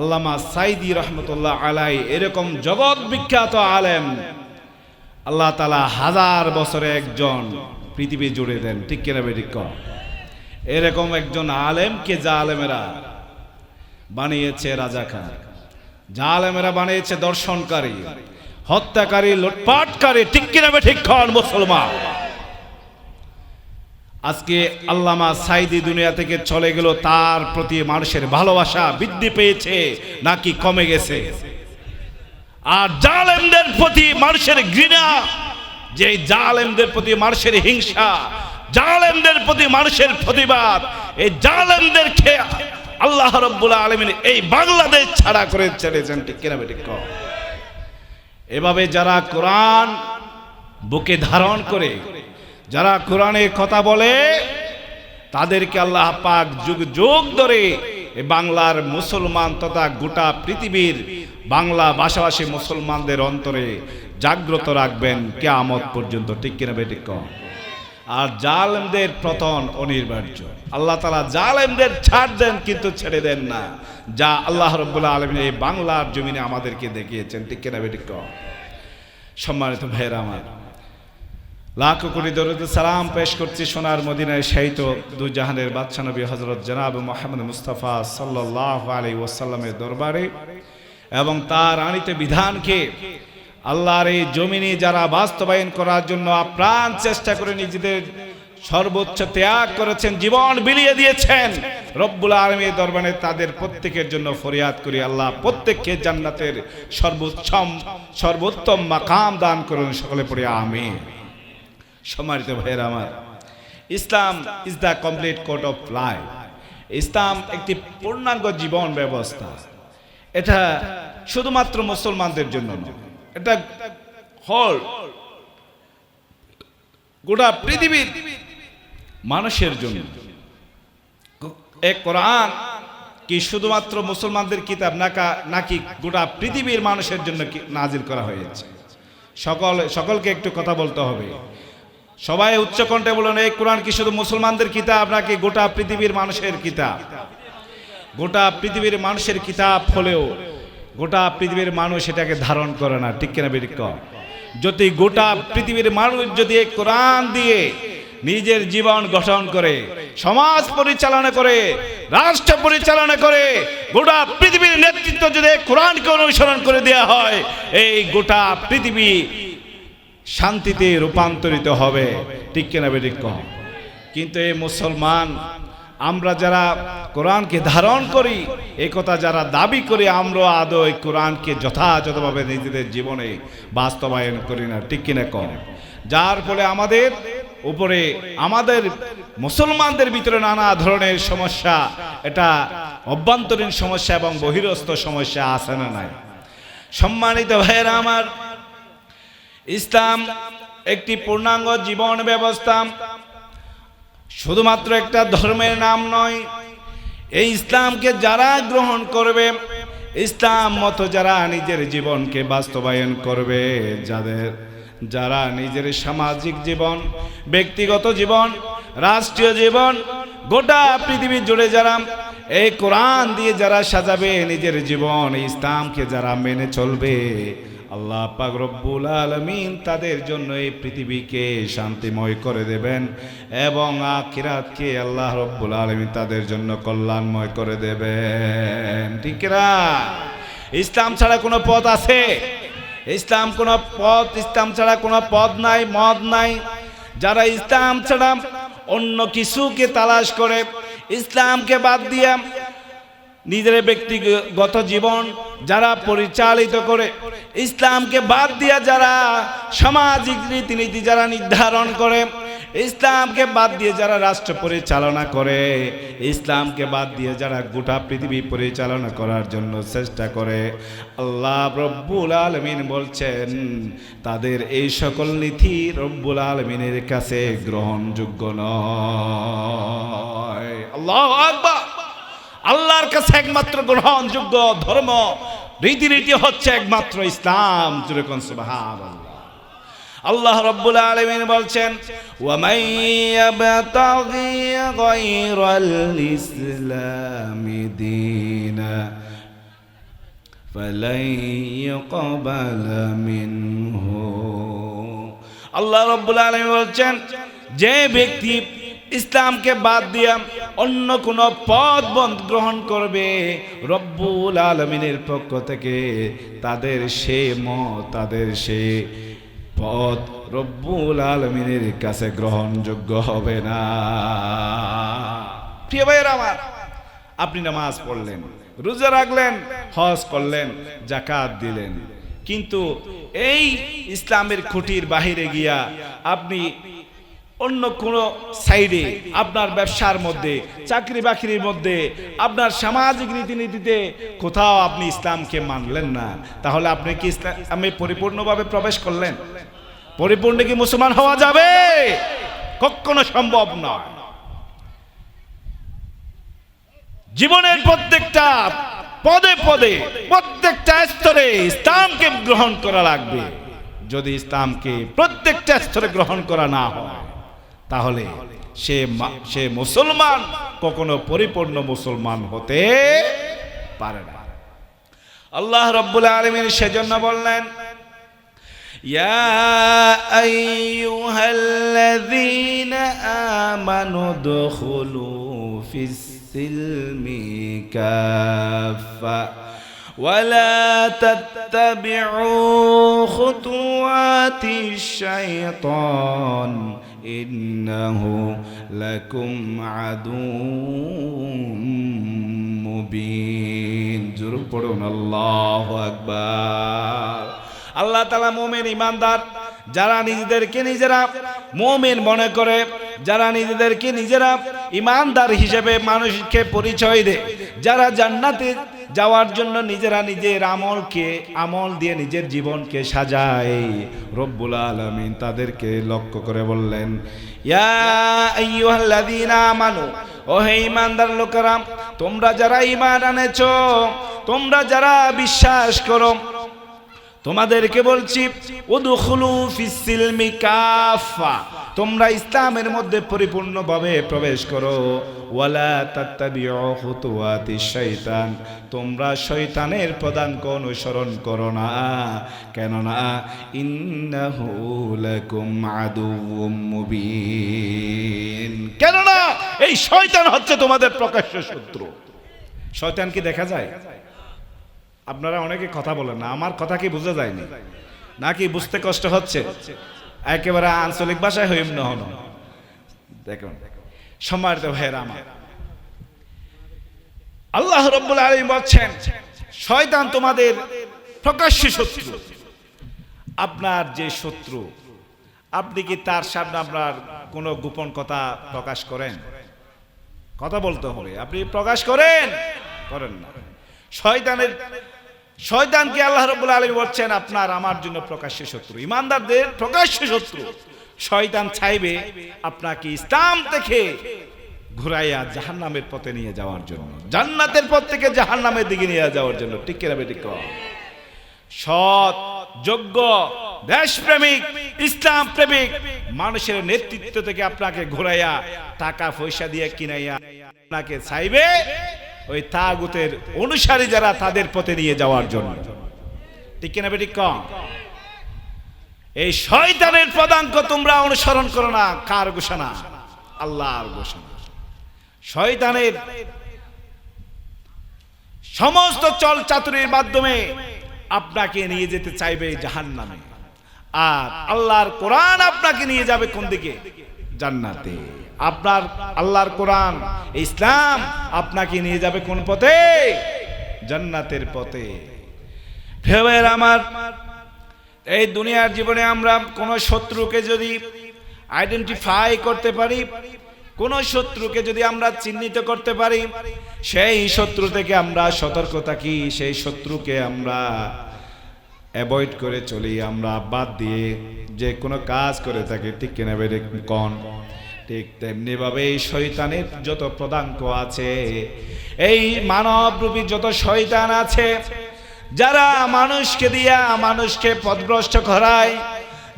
আল্লামা সাইদি রহমতুল্লাহ আলাই এরকম জগৎ বিখ্যাত আলেম। আল্লাহ তালা হাজার বছরে একজন পৃথিবী জুড়ে দেন। ঠিক কিনা বেঠিক এরকম একজন আলেমকে যা আলেমেরা বানিয়েছে রাজাকার যা আলেমেরা বানিয়েছে দর্শনকারী, হত্যাকারী, লুটপাটকারী, ঠিক কিনা বেঠিক মুসলমান? আজকে আল্লামা সাইদি দুনিয়া থেকে চলে গেল, তার প্রতি মানুষের ভালোবাসা বৃদ্ধি পেয়েছে, নাকি কমে গেছে আর জালেমদের প্রতি মানুষের ঘৃণা, যে জালেমদের প্রতি মানুষের হিংসা, জালেমদের প্রতি মানুষের প্রতিবাদ, এই জালেমদের জালেমদেরকে আল্লাহ রব্বুল আলমিন এই বাংলাদেশ ছাড়া করে ছেড়েছেন, ঠিক কিনা কর। এভাবে যারা কোরআন বুকে ধারণ করে যারা কোরআনের কথা বলে, তাদেরকে আল্লাহ পাক যুগ যুগ ধরে বাংলার মুসলমান তথা গোটা পৃথিবীর বাংলা ভাষাভাষী মুসলমানদের অন্তরে জাগ্রত রাখবেন কেয়ামত পর্যন্ত ঠিক কিনা বেঠিক কম। আর জালেমদের পতন অনিবার্য আল্লাহ তালা জালেমদের ছাড় দেন কিন্তু ছেড়ে দেন না যা আল্লাহ রব্বুল্লাহ আলমিন এই বাংলার জমিনে আমাদেরকে দেখিয়েছেন ঠিক কিনা বেঠিক কম। সম্মানিত ভাইয়েরা আমার লাখ কোটি দরুদ সালাম পেশ করছি সোনার মদিনায় শাহিত দু জাহানের বাদশা নবী হজরত জনাব মোহাম্মদ মুস্তাফা সাল্লাহ আলী ওসাল্লামের দরবারে এবং তার আনিত বিধানকে আল্লাহর এই জমিনে যারা বাস্তবায়ন করার জন্য আপ্রাণ চেষ্টা করে নিজেদের সর্বোচ্চ ত্যাগ করেছেন, জীবন বিলিয়ে দিয়েছেন, রব্বুল আলমীর দরবারে তাদের প্রত্যেকের জন্য ফরিয়াদ করি, আল্লাহ প্রত্যেককে জান্নাতের সর্বোচ্চম, সর্বোত্তম মাকাম দান করুন, সকলে পড়ে আমি সম্মানিত ভাইয়ের আমার, Islam is the complete code of life ইসলাম একটি পূর্ণাঙ্গ জীবন ব্যবস্থা। এটা শুধুমাত্র মুসলমানদের জন্য নয়, এটা হল গোটা পৃথিবীর মানুষের জন্য। এক কোরআন কি শুধুমাত্র মুসলমানদের কিতাব নাকা, নাকি গোটা পৃথিবীর মানুষের জন্য কি নাজিল করা হয়েছে? সকল, সকলকে একটু কথা বলতে হবে। সবাই উচ্চকণ্ঠে বলুন, এই কোরআন কি শুধু মুসলমানদের কিতাব নাকি গোটা পৃথিবীর মানুষের কিতাব? গোটা পৃথিবীর মানুষের কিতাব হলেও গোটা পৃথিবীর মানুষ এটাকে ধারণ করে না। ঠিক কিনা বেরিক যদি গোটা পৃথিবীর মানুষ যদি এই কোরআন দিয়ে নিজের জীবন গঠন করে, সমাজ পরিচালনা করে, রাষ্ট্র পরিচালনা করে, গোটা পৃথিবীর নেতৃত্ব যদি কোরআনকে অনুসরণ করে দেওয়া হয়, এই গোটা পৃথিবী শান্তিতে রূপান্তরিত হবে। ঠিক কিনা বেঠিক কিন্তু এই মুসলমান, আমরা যারা কোরআনকে ধারণ করি এই কথা যারা দাবি করি, আমরা আদৌ এই কোরআনকে যথাযথভাবে নিজেদের জীবনে বাস্তবায়ন করি না। ঠিক কিনা কম? যার ফলে আমাদের উপরে, আমাদের মুসলমানদের ভিতরে নানা ধরনের সমস্যা, এটা অভ্যন্তরীণ সমস্যা এবং বহিরস্থ সমস্যা আছে না নাই? সম্মানিত ভাইয়েরা আমার ইসলাম একটি পূর্ণাঙ্গ জীবন ব্যবস্থা। শুধুমাত্র একটা ধর্মের নাম নয়, এই ইসলামকে যারা গ্রহণ করবে, ইসলাম মতো যারা নিজের জীবনকে বাস্তবায়ন করবে, যাদের, যারা নিজের সামাজিক জীবন, ব্যক্তিগত জীবন, রাষ্ট্রীয় জীবন, গোটা পৃথিবী জুড়ে যারা এই কোরআন দিয়ে যারা সাজাবে, নিজের জীবন ইসলামকে যারা মেনে চলবে আল্লাহ পাক রব্বুল আলমিন তাদের জন্য এই পৃথিবীকে শান্তিময় করে দেবেন এবং আখিরাতকে আল্লাহ রব্বুল আলমিন তাদের জন্য কল্যাণময় করে দেবেন। ঠিক না ইসলাম ছাড়া কোনো পথ আছে? ইসলাম কোনো পথ, ইসলাম ছাড়া কোনো পদ নাই, মদ নাই। যারা ইসলাম ছাড়া অন্য কিছুকে তালাশ করে, ইসলামকে বাদ দিয়া নিজের ব্যক্তিগত জীবন যারা পরিচালিত করে, ইসলামকে বাদ দিয়া যারা সামাজিক রীতিনীতি যারা নির্ধারণ করে, ইসলামকে বাদ দিয়ে যারা রাষ্ট্র পরিচালনা করে, ইসলামকে বাদ দিয়ে যারা গোটা পৃথিবী পরিচালনা করার জন্য চেষ্টা করে। আল্লাহ রব্বুল আলমিন বলছেন, তাদের এই সকল নীতি রব্বুল আলমিনের কাছে গ্রহণযোগ্য নয়। আল্লাহ আকবার। আল্লাহর কাছে একমাত্র গ্রহণযোগ্য ধর্ম, রীতিনীতি হচ্ছে একমাত্র ইসলাম। যেরকম সুবাহান আল্লাহ রব্বুল আলমিন বলছেন আল্লাহ রব্বুল আলমী বলছেন, যে ব্যক্তি ইসলামকে বাদ দিয়া অন্য কোন পথ বন্ধ গ্রহণ করবে, রব্বুল আলমিনের পক্ষ থেকে তাদের সে মত, তাদের সে পথ রব্বুল আলমিনের কাছে গ্রহণযোগ্য হবে না। প্রিয় ভাইয়ের আমার, আপনি নামাজ পড়লেন, রোজা রাখলেন, হজ করলেন জাকাত দিলেন। কিন্তু এই ইসলামের খুঁটির বাহিরে গিয়া আপনি অন্য কোন সাইডে আপনার ব্যবসার মধ্যে চাকরি বাকরির মধ্যে, আপনার সামাজিক রীতিনীতিতে কোথাও আপনি ইসলামকে মানলেন না। তাহলে আপনি কি ইসলামে পরিপূর্ণভাবে প্রবেশ করলেন? পরিপূর্ণ কি মুসলমান হওয়া যাবে? কখনো সম্ভব নয়। জীবনের প্রত্যেকটা পদে পদে, প্রত্যেকটা স্তরে ইসলামকে গ্রহণ করা লাগবে। যদি ইসলামকে প্রত্যেকটা স্তরে গ্রহণ করা না হয় তাহলে সে মা- সে মুসলমান কখনো পরিপূর্ণ মুসলমান হতে পারে না আল্লাহ রব্বুল আলমিন সেজন্য বললেন يا أيها الذين آمنوا ادخلوا في السلم كافة ولا تتبعوا خطوات الشيطان إنه لكم عدو মুবিন জোর পড়ুন আল্লাহ আকবার আল্লাহ তালা মোমেন ইমানদার যারা নিজেদেরকে নিজেরা মোমেন মনে করে যারা নিজেদেরকে নিজেরা ইমানদার হিসেবে মানুষকে পরিচয় দেয় যারা জান্নাতে যাওয়ার জন্য নিজেরা নিজের আমলকে, আমল দিয়ে নিজের জীবনকে সাজায়। রব্বুল আলমিন তাদেরকে লক্ষ্য করে বললেন ও হে ইমানদার লোকেরাম তোমরা যারা ইমান আনেছো, তোমরা যারা বিশ্বাস করো, তোমাদেরকে বলছি, উদখুলু ফিসসিলমি কাফা। তোমরা ইসলামের মধ্যে পরিপূর্ণভাবে প্রবেশ করো। ওয়ালা তাত্তাবিউ খুতুওয়াতি শয়তান তোমরা শয়তানের পদাঙ্ক অনুসরণ করো না। কেননা ইন্নাহু লাকুম আদুউম কেননা এই শয়তান হচ্ছে তোমাদের প্রকাশ্য শত্রু। শয়তান কি দেখা যায়? আপনারা অনেকে কথা বলেন না, আমার কথা কি বোঝা যায়নি? নাকি বুঝতে কষ্ট হচ্ছে? একেবারে আঞ্চলিক ভাষায় হইম না হন। দেখুন, সম্মানিত ভাইয়েরা আমার। আল্লাহ রব্বুল আলামিন বলছেন, শয়তান তোমাদের প্রকাশ্য শত্রু। আপনার যে শত্রু, আপনি কি তার সামনে আপনার কোনো গোপন কথা প্রকাশ করেন? কথা বলতে হবে। আপনি প্রকাশ করেন? করেন না। শয়তানের শয়তানকে আল্লাহ রব্বুল আলমী বলছেন, আপনার আমার জন্য প্রকাশ্য শত্রু। ইমানদারদের প্রকাশ্য শত্রু। শয়তান চাইবে আপনাকে ইসলাম থেকে ঘুরাইয়া জাহান্নামের পথে নিয়ে যাওয়ার জন্য, জান্নাতের পথ থেকে জাহান্নামের দিকে নিয়ে যাওয়ার জন্য। ঠিক কেনা বেটি সৎ, যোগ্য, দেশপ্রেমিক ইসলাম প্রেমিক মানুষের নেতৃত্ব থেকে আপনাকে ঘুরাইয়া টাকা পয়সা দিয়ে কিনাইয়া আপনাকে চাইবে ওই তাগুতের অনুসারী যারা তাদের পথে নিয়ে যাওয়ার জন্য। ঠিক কিনা বেটি কম এই শয়তানের পদাঙ্ক তোমরা অনুসরণ করো না, কার ঘোষণা? আল্লাহর ঘোষণা। শয়তানের সমস্ত চল চাতুরির মাধ্যমে আপনাকে নিয়ে যেতে চাইবে জাহান নামে আর আল্লাহর কোরআন আপনাকে নিয়ে যাবে কোন দিকে? জান্নাতে। আপনার আল্লাহর কোরআন, ইসলাম আপনাকে নিয়ে যাবে কোন পথে? জান্নাতের পথে। ভেবের আমার, এই দুনিয়ার জীবনে আমরা কোন শত্রুকে যদি আইডেন্টিফাই করতে পারি, কোন শত্রুকে যদি আমরা চিহ্নিত করতে পারি, সেই শত্রু থেকে আমরা সতর্ক থাকি, সেই শত্রুকে আমরা অ্যাভয়েড করে চলি আমরা, বাদ দিয়ে যে কোনো কাজ করে থাকি, ঠিক কিনা বেড়ে কন? ঠিক তেমনিভাবে এই শয়তানের যত প্রদাঙ্ক আছে, এই মানবরূপী যত শৈতান আছে, যারা মানুষকে দিয়া মানুষকে পদভ্রষ্ট করায়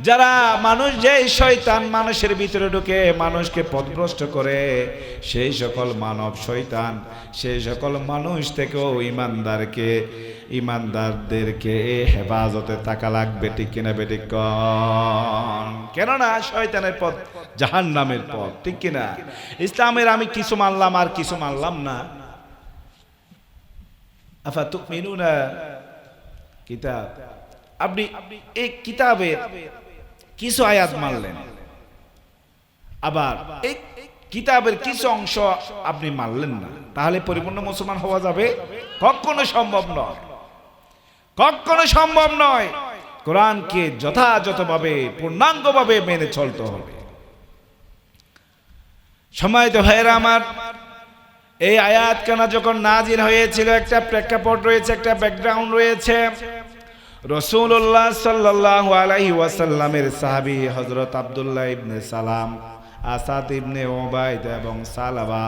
যারা মানুষ যে শয়তান মানুষের ভিতরে ঢুকে মানুষকে পথভ্রষ্ট করে, সেই সকল মানব শয়তান, সেই সকল মানুষ থেকেও ইমানদারকে, ইমানদারদেরকে হেফাজতে থাকা লাগবে, ঠিক কিনা বেঠিক কেননা শয়তানের পথ জাহান নামের পথ, ঠিক কিনা? ইসলামের আমি কিছু মানলাম আর কিছু মানলাম না। আফা তুমিনুনা কিতাব? আপনি এই কিতাবের কিছু আয়াত মানলেন। আবার কিতাবের কিছু অংশ আপনি মানলেন না। তাহলে পরিপূর্ণ মুসলমান হওয়া যাবে? কখনো সম্ভব নয়। কখনো সম্ভব নয়। কোরআনকে যথাযথভাবে, পূর্ণাঙ্গভাবে মেনে চলতে হবে। সময় তো ভাইয়েরা আমার, এই আয়াত কানা যখন নাজির হয়েছিল, একটা প্রেক্ষাপট রয়েছে, একটা ব্যাকগ্রাউন্ড রয়েছে। রসুল্লাহ সাল্লাহ আলাইহি ওয়াসাল্লামের সাহাবি হজরত আবদুল্লাহ ইবনে সালাম, আসাদ ইবনে ওবায়দ এবং সালাবা,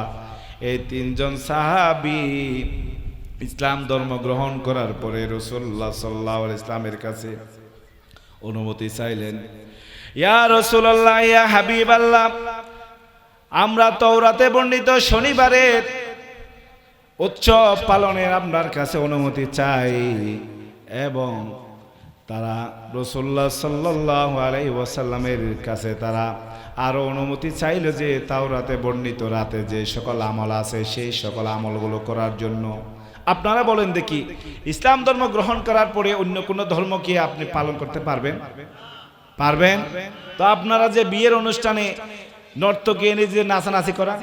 এই তিনজন সাহাবি ইসলাম ধর্ম গ্রহণ করার পরে রসুল্লাহ সাল্লাহ ইসলামের কাছে অনুমতি চাইলেন। ইয়া রসুল্লাহ ইয়া হাবিব আল্লাহ আমরা তৌরাতে বর্ণিত শনিবারের উৎসব পালনের আপনার কাছে অনুমতি চাই। এবং তারা রসুল্লাহ সাল্লাহ আলাই ওয়াসাল্লামের কাছে তারা আরও অনুমতি চাইল যে তাও রাতে বর্ণিত রাতে যে সকল আমল আছে, সেই সকল আমলগুলো করার জন্য। আপনারা বলেন দেখি, ইসলাম ধর্ম গ্রহণ করার পরে অন্য কোনো ধর্ম কি আপনি পালন করতে পারবেন? পারবেন? তো আপনারা যে বিয়ের অনুষ্ঠানে নর্তকী এনে যে নাচানাচি করা,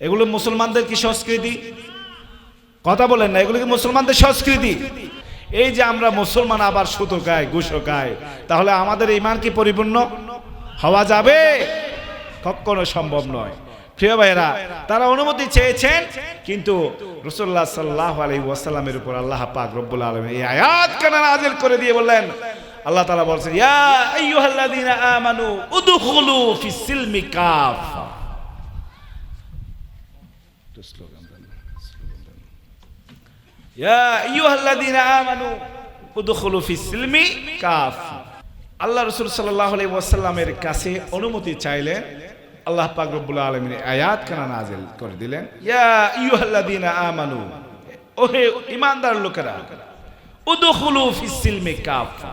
এগুলো মুসলমানদের কি সংস্কৃতি? কথা বলেন না, এগুলো কি মুসলমানদের সংস্কৃতি? এই যে আমরা মুসলমান আবার সুতো গায় গুসো গায় তাহলে আমাদের ইমান কি পরিপূর্ণ? হওয়া যাবে? কখনো সম্ভব নয়। প্রিয় ভাইয়েরা, তারা অনুমতি চেয়েছেন, কিন্তু রসুল্লাহ সাল্লাহ আলী ওয়াসাল্লামের উপর আল্লাহ পাক রব্বুল আলম এই আয়াত কানা নাজিল করে দিয়ে বললেন? আল্লাহ তালা বলছেন, ইয়া আইয়ুহাল্লাযীনা আমানু উদখুলু ফিস সিলমি কাফা একটু স্লোগান আল্লাহ রাসূল আলাইহি ওয়াসাল্লামের কাছে অনুমতি চাইলেন আল্লাহ পাক রব্বুল আলামিন আয়াত কানা নাজিল করে দিলেন। ইয়া আমানু, ওহে ঈমানদার লোকেরা, উদখুলু ফিস সিলমি কাফা।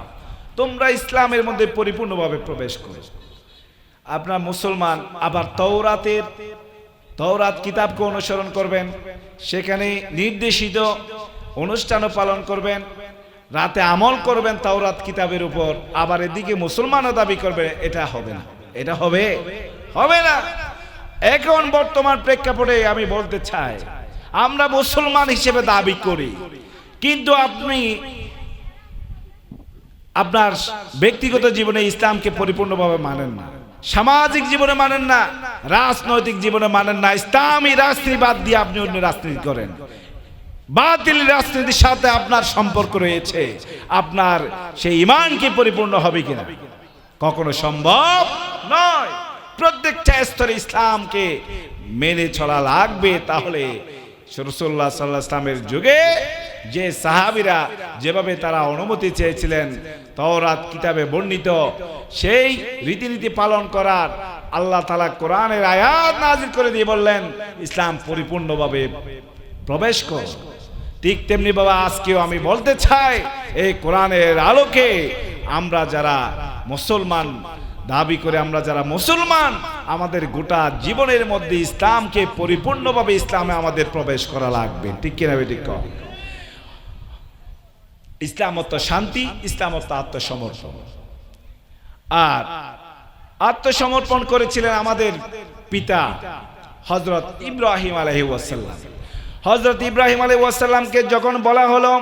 তোমরা ইসলামের মধ্যে পরিপূর্ণভাবে প্রবেশ করো। আপনার মুসলমান, আবার তৌরাতের তৌরাত কিতাবকে অনুসরণ করবেন। সেখানে নির্দেশিত অনুষ্ঠানও পালন করবেন, রাতে আমল করবেন তাওরাত কিতাবের উপর, আবার এদিকে মুসলমানও দাবি করবে, এটা হবে না। এটা হবে হবে না। এখন বর্তমান প্রেক্ষাপটে আমি বলতে চাই, আমরা মুসলমান হিসেবে দাবি করি, কিন্তু আপনি আপনার ব্যক্তিগত জীবনে ইসলামকে পরিপূর্ণভাবে মানেন না, সামাজিক জীবনে মানেন না, রাজনৈতিক জীবনে মানেন না, ইসলামী রাজনীতি বাদ দিয়ে আপনি অন্য রাজনীতি করেন। বাতিল রাজনীতির সাথে আপনার সম্পর্ক রয়েছে। আপনার সেই ইমান কি পরিপূর্ণ হবে কিনা? কখনো সম্ভব নয়। প্রত্যেকটা স্তরে ইসলামকে মেনে চলা লাগবে। তাহলে রসুল্লাহ সাল্লাহ ইসলামের যুগে যে সাহাবিরা যেভাবে তারা অনুমতি চেয়েছিলেন, তওরাত কিতাবে বর্ণিত, সেই রীতিনীতি পালন করার আল্লাহ তালা কোরআনের আয়াত নাজির করে দিয়ে বললেন, ইসলাম পরিপূর্ণভাবে প্রবেশ কর ঠিক তেমনি বাবা, আজকেও আমি বলতে চাই, এই কোরআনের আলোকে আমরা যারা মুসলমান, দাবি করে আমরা যারা মুসলমান, আমাদের গোটা জীবনের মধ্যে ইসলামকে পরিপূর্ণভাবে ইসলামে আমাদের প্রবেশ করা লাগবে। ঠিক কিনা ঠিক ইসলাম অর্থ শান্তি, ইসলাম অর্থ আত্মসমর্পণ। আর আত্মসমর্পণ করেছিলেন আমাদের পিতা হজরত ইব্রাহিম আলহি ওয়াসাল্লাম। হজরত ইব্রাহিম আলহি ওয়াসাল্লামকে যখন বলা হলো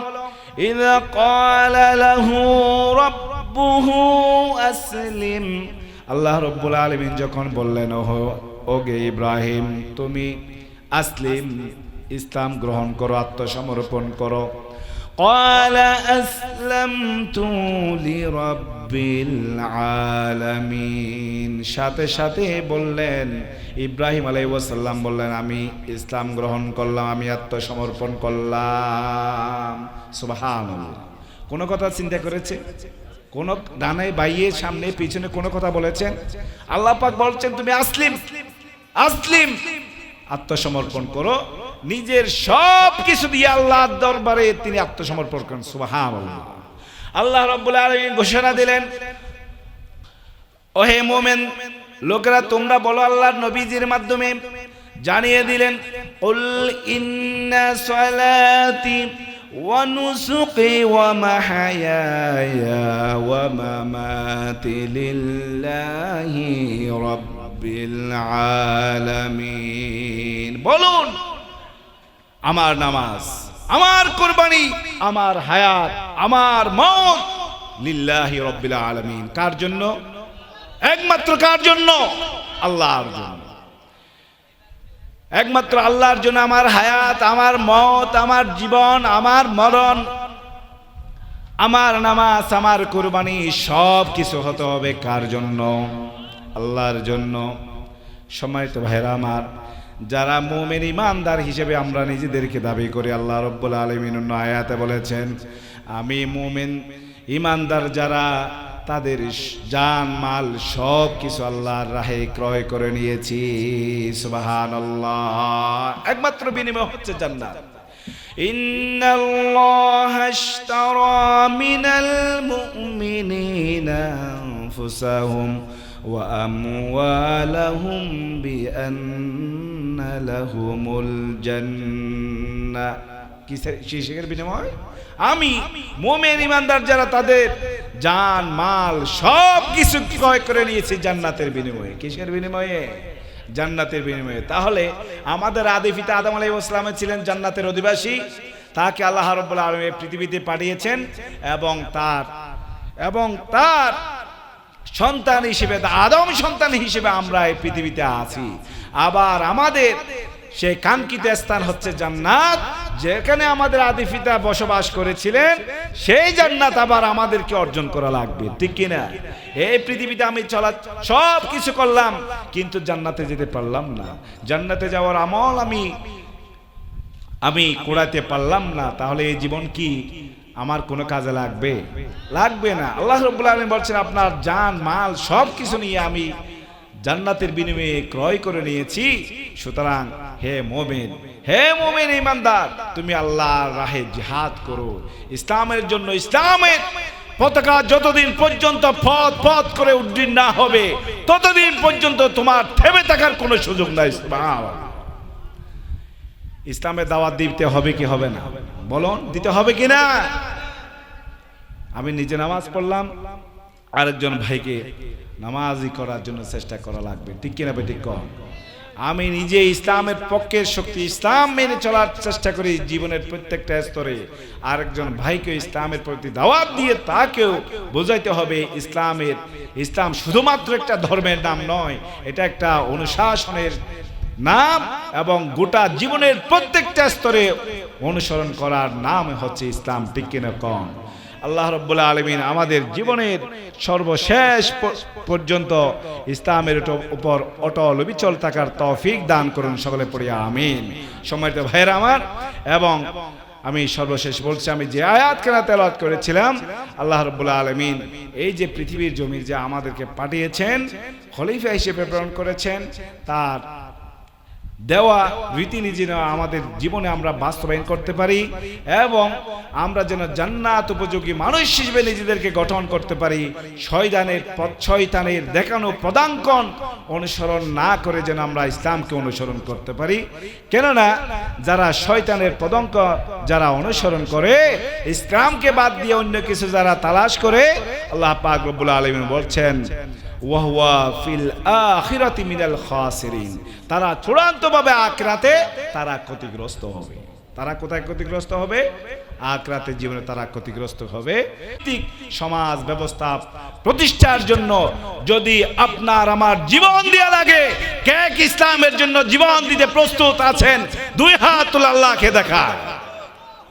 ইদা ক্বালা লাহু রাব্বুহু আসলিম আল্লাহ রব্বুল আলামিন যখন বললেন ওহো ওগে ইব্রাহিম তুমি আসলিম ইসলাম গ্রহণ করো আত্মসমর্পণ করো قال أسلمت لرب রব্বিল আলামিন। সাথে সাথে বললেন, ইব্রাহিম আলাইসাল্লাম বললেন, আমি ইসলাম গ্রহণ করলাম, আমি আত্মসমর্পণ করলাম। সুবাহান কোনো কথা চিন্তা করেছে? কোন ডানে বাইয়ে সামনে পিছনে কোনো কথা বলেছেন? আল্লাহ পাক বলছেন, তুমি আসলিম আসলিম। আত্মসমর্পণ করো। নিজের সব কিছু দিয়ে আল্লাহ দরবারে তিনি আত্মসমর্পণ করেন। সুবাহ আল্লাহ রাব্বুল আলামিন ঘোষণা দিলেন, ওহে মোমেন, লোকেরা তোমরা বলো আল্লাহর নবীজির মাধ্যমে জানিয়ে দিলেন উল ইন্না সালাতি মাহায়ায়া ওয়া মামাতি লিল্লাহি রাব্বিল আলামিন। বলুন, আমার নামাজ আমার কোরবানি, আমার হায়াত, আমার মত লিল্লাহি রব্বিল আলামিন। কার জন্য? একমাত্র কার জন্য? আল্লাহর জন্য। একমাত্র আল্লাহর জন্য আমার হায়াত, আমার মত আমার জীবন, আমার মরণ, আমার নামাজ, আমার কোরবানি, সব কিছু হতে হবে কার জন্য? আল্লাহর জন্য। সময় তো ভাইরা আমার যারা মোমেন ইমানদার হিসেবে আমরা নিজেদেরকে দাবি করি আল্লাহ রব্বুল আলমিন অন্য আয়াতে বলেছেন আমি মোমেন ইমানদার যারা তাদের জান মাল সব কিছু আল্লাহর রাহে ক্রয় করে নিয়েছি সুবাহান একমাত্র বিনিময় হচ্ছে জান্নাত إن الله اشترى من المؤمنين أنفسهم وأموالهم بأن لهم الجنة কিসের বিনিময় আমি মোমেন ইমানদার যারা তাদের জান মাল সব কিছু ক্রয় করে নিয়েছি জান্নাতের বিনিময়ে কিসের বিনিময়ে জান্নাতের বিনিময়ে তাহলে আমাদের আদি পিতা আদম আলাইহিস সালাম ছিলেন জান্নাতের অধিবাসী তাকে আল্লাহ রাব্বুল আলামিন পৃথিবীতে পাঠিয়েছেন এবং তার এবং তার সন্তান হিসেবে, আদম সন্তান হিসেবে আমরা এই পৃথিবীতে আছি। আবার আমাদের সেই কাঙ্ক্ষিত স্থান হচ্ছে জান্নাত, যেখানে আমাদের আদি পিতা বসবাস করেছিলেন, সেই জান্নাত আবার আমাদেরকে অর্জন করা লাগবে, ঠিক কিনা? এই পৃথিবীতে আমি চলা সব কিছু করলাম, কিন্তু জান্নাতে যেতে পারলাম না। জান্নাতে যাওয়ার আমল আমি আমি কোড়াতে পারলাম না, তাহলে এই জীবন কি? আমার কোনো কাজে লাগবে? লাগবে না। আল্লাহ রব্বুল আলম বলছেন, আপনার জান, মাল সব কিছু নিয়ে আমি জান্নাতের বিনিময়ে ক্রয় করে নিয়েছি। সুতরাং হে মোমেন হে মোমেন ইমানদার তুমি আল্লাহর রাহে জিহাদ করো। ইসলামের জন্য ইসলামের পতাকা যতদিন পর্যন্ত পথ পথ করে উড্ডীন না হবে, ততদিন পর্যন্ত তোমার থেমে থাকার কোনো সুযোগ নাই ইসলামের দাওয়াত দিতে হবে কি হবে না? বলুন, দিতে হবে কি না? আমি নিজে নামাজ পড়লাম, আরেকজন ভাইকে নামাজই করার জন্য চেষ্টা করা লাগবে। ঠিক কিনা বেঠিক কম? আমি নিজে ইসলামের পক্ষের শক্তি, ইসলাম মেনে চলার চেষ্টা করি জীবনের প্রত্যেকটা স্তরে। আরেকজন ভাইকে ইসলামের প্রতি দাওয়াত দিয়ে তাকেও বোঝাইতে হবে ইসলামের, ইসলাম শুধুমাত্র একটা ধর্মের নাম নয়, এটা একটা অনুশাসনের নাম এবং গোটা জীবনের প্রত্যেকটা স্তরে অনুসরণ করার নাম হচ্ছে ইসলাম, ঠিক কিনা কম? আল্লাহ রব্বুল্লাহ আলমিন আমাদের জীবনের সর্বশেষ পর্যন্ত ইসলামের উপর অটল বিচল থাকার তৌফিক দান করুন সকলে পড়িয়া আমিন। সম্মানিত ভাইয়ের আমার, এবং আমি সর্বশেষ বলছি, আমি যে আয়াত কেনা তেলাওয়াত করেছিলাম, আল্লাহ রব্বুল্লাহ আলমিন এই যে পৃথিবীর জমির যে আমাদেরকে পাঠিয়েছেন, খলিফা হিসেবে প্রেরণ করেছেন, তার দেওয়া রীতিনীতি আমাদের জীবনে আমরা বাস্তবায়ন করতে পারি এবং আমরা যেন জান্নাত উপযোগী মানুষ হিসেবে নিজেদেরকে গঠন করতে পারি। শয়তানের পথ- শয়তানের দেখানো পদাঙ্কন অনুসরণ না করে যেন আমরা ইসলামকে অনুসরণ করতে পারি। কেননা যারা শয়তানের পদঙ্ক, যারা অনুসরণ করে, ইসলামকে বাদ দিয়ে অন্য কিছু যারা তালাশ করে, আল্লাহ পাক রব্বুল আলমিন বলছেন ওয়াহুয়া ফিল আখিরাতি মিনাল খাসিরিন। তারা চূড়ান্তভাবে আখরাতে তারা ক্ষতিগ্রস্ত হবে। তারা কোথায় ক্ষতিগ্রস্ত হবে? আখরাতে জীবনে তারা ক্ষতিগ্রস্ত হবে। ঠিক সমাজ ব্যবস্থা প্রতিষ্ঠার জন্য যদি আপনার আমার জীবন দেওয়া লাগে, কে ইসলামের জন্য জীবন দিতে প্রস্তুত আছেন, দুই হাত আল্লাহকে দেখায়